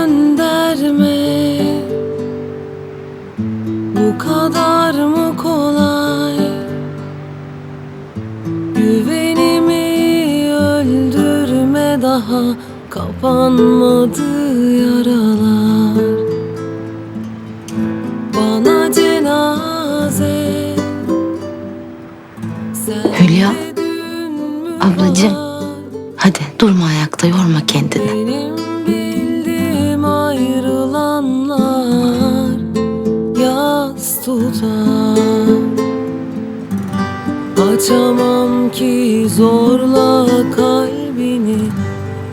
gönderme. Bu kadar mı kolay? Güvenimi öldürme daha Kapanmadı yaralar. Bana cenaze. Hülya ablacığım. hadi durma ayakta yorma kendini. tutam Açamam ki zorla kalbini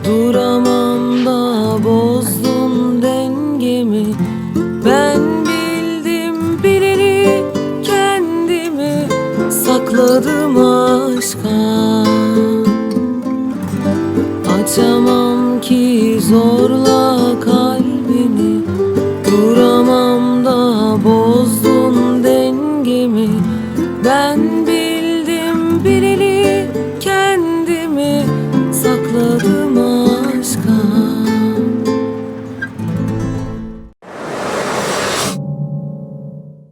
Duramam da bozdum dengemi. Ben bildim bileli kendimi Sakladım aşka. Açamam ki zorla kalbini Duramam da bozdum ben bildim bileli kendi